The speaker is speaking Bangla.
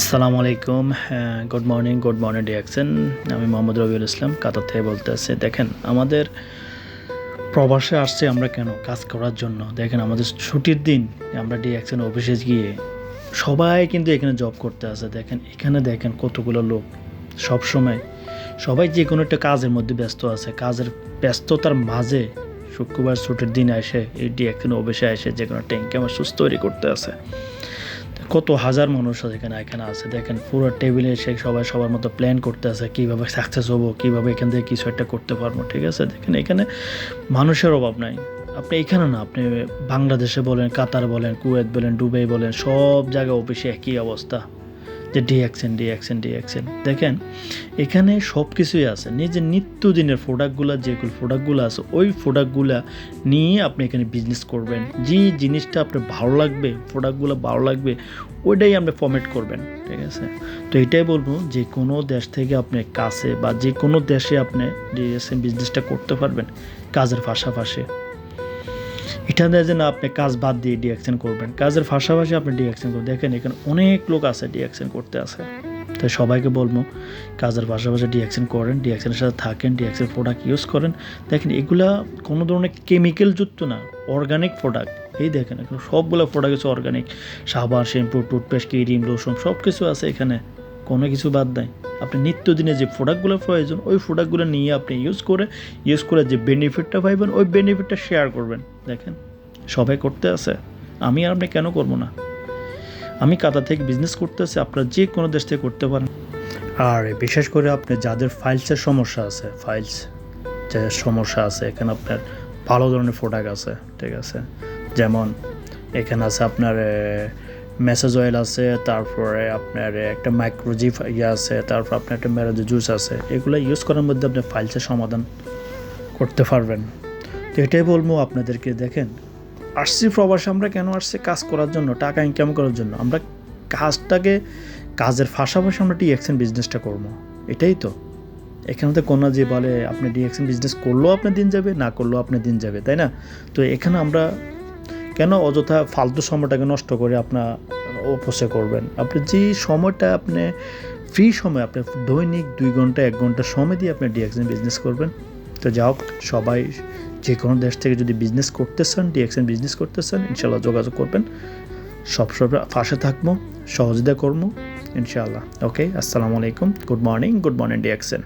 আসসালামু আলাইকুম good morning good morning D Action আমি মোহাম্মদ রবিউল ইসলাম, কাতার থেকে বলতে আসছি দেখেন, আমাদের প্রবাসে আসছে আমরা কেন? কাজ করার জন্য। দেখেন, আমাদের ছুটির দিন, আমরা ডিএকশন অফিসে গিয়ে সবাই কিন্তু এখানে জব করতে আসে। দেখেন, এখানে দেখেন কতগুলো লোক। সব সময় সবাই যে কোনো একটা কাজের মধ্যে ব্যস্ত আছে। কাজের ব্যস্ততার মাঝে শুক্রবার ছুটির দিন আসে এই ডিএকশন অফিসে এসে যে কোনো ট্যাঙ্কে আমার সুস্থ তৈরি করতে আছে কত হাজার মানুষ এখানে এখানে আছে। দেখেন পুরো টেবিলে এসে সবাই সবার মতো প্ল্যান করতে আছে, কীভাবে সাকসেস হব, কীভাবে এখান থেকে কিছু একটা করতে পারব, ঠিক আছে? দেখেন এখানে মানুষের অভাব নাই। আপনি এখানে না, আপনি বাংলাদেশে বলেন, কাতার বলেন, কুয়েত বলেন, দুবাই বলেন, সব জায়গায় অফিসে একই অবস্থা। যে D Action D Action D Action দেখেন, এখানে সব কিছুই আছে। নিজের নিত্যদিনের প্রোডাক্টগুলো যেগুলো প্রোডাক্টগুলো আছে, ওই প্রোডাক্টগুলো নিয়ে আপনি এখানে বিজনেস করবেন। যে জিনিসটা আপনার ভালো লাগবে প্রোডাক্টগুলো ভালো লাগবে, ওইটাই আপনি ফর্মেট করবেন, ঠিক আছে? তো এটাই বলব, যে কোনো দেশ থেকে আপনি কাছে বা যে কোনো দেশে আপনি ডিএসএম বিজনেসটা করতে পারবেন, কাজের পাশাপাশি। এটা দেয় যে না, আপনি কাজ বাদ দিয়ে ডিএকশন করবেন। কাজের পাশাপাশি আপনি ডিএকশন করবেন। দেখেন, এখানে অনেক লোক আছে ডিএকশন করতে আছে। তাই সবাইকে বলব, কাজের পাশাপাশি ডিএকশন করেন ডিএকশনের সাথে থাকেন ডিএকশন প্রোডাক্ট ইউজ করেন। দেখেন, এগুলা কোনো ধরনের কেমিক্যাল যুক্ত না অর্গানিক প্রোডাক্ট এই দেখেন, এখানে সবগুলো প্রোডাক্ট আছে অর্গানিক সাবান শ্যাম্পু টুথপেস্ট ক্রিম লোশন সব কিছু আছে এখানে। কোনো কিছু বাদ নাই। আপনি নিত্যদিনে যে প্রোডাক্টগুলো প্রয়োজন, ওই প্রোডাক্টগুলো নিয়ে আপনি ইউজ করে ইউজ করে যে বেনিফিটটা পাইবেন, ওই বেনিফিটটা শেয়ার করবেন। দেখেন, সবাই করতে আছে। আমি আর আপনি কেন করব না? আমি কাতার থেকে বিজনেস করতে আছি আপনারা যে কোনো দেশ থেকে করতে পারেন। আর বিশেষ করে আপনি যাদের ফাইলসের সমস্যা আছে ফাইলস যে সমস্যা আছে, এখানে আপনার ভালো ধরনের প্রোডাক্ট আছে, ঠিক আছে? যেমন এখানে আছে আপনার মেসেজ অয়েল আছে, তারপরে আপনার একটা মাইক্রোজিপ ইয়ে আছে, তারপর আপনার একটা ম্যারেজ জুস আছে। এগুলো ইউজ করার মধ্যে আপনি ফাইলসের সমাধান করতে পারবেন। তো এটাই বলব আপনাদেরকে, দেখেন, আসছি প্রবাসে আমরা কেন আসছি? কাজ করার জন্য, টাকা ইনকাম করার জন্য। আমরা কাজটাকে, কাজের পাশাপাশি আমরা ডিএকশন বিজনেসটা করব। এটাই তো। এখানে তো কোনো যে বলে, আপনি ডিএকশন বিজনেস করলেও আপনার দিন যাবে, না করলেও আপনার দিন যাবে তাই না? তো এখানে আমরা কেন অযথা ফালতু সময়টাকে নষ্ট করে আপনার অপচয় করবেন? আপনি যে সময়টা আপনি ফ্রি সময় আপনি, দৈনিক দুই ঘণ্টা, এক ঘণ্টা সময় দিয়ে আপনি ডিএকশন বিজনেস করবেন। তো যা হোক সবাই যে কোনো দেশ থেকে যদি বিজনেস করতে চান ডিএকশন বিজনেস করতে চান ইনশাল্লাহ যোগাযোগ করবেন। সব সব পাশে থাকব, সহযোগিতা করব, ইনশাআল্লাহ। ওকে আসসালামু আলাইকুম। Good morning good morning D Action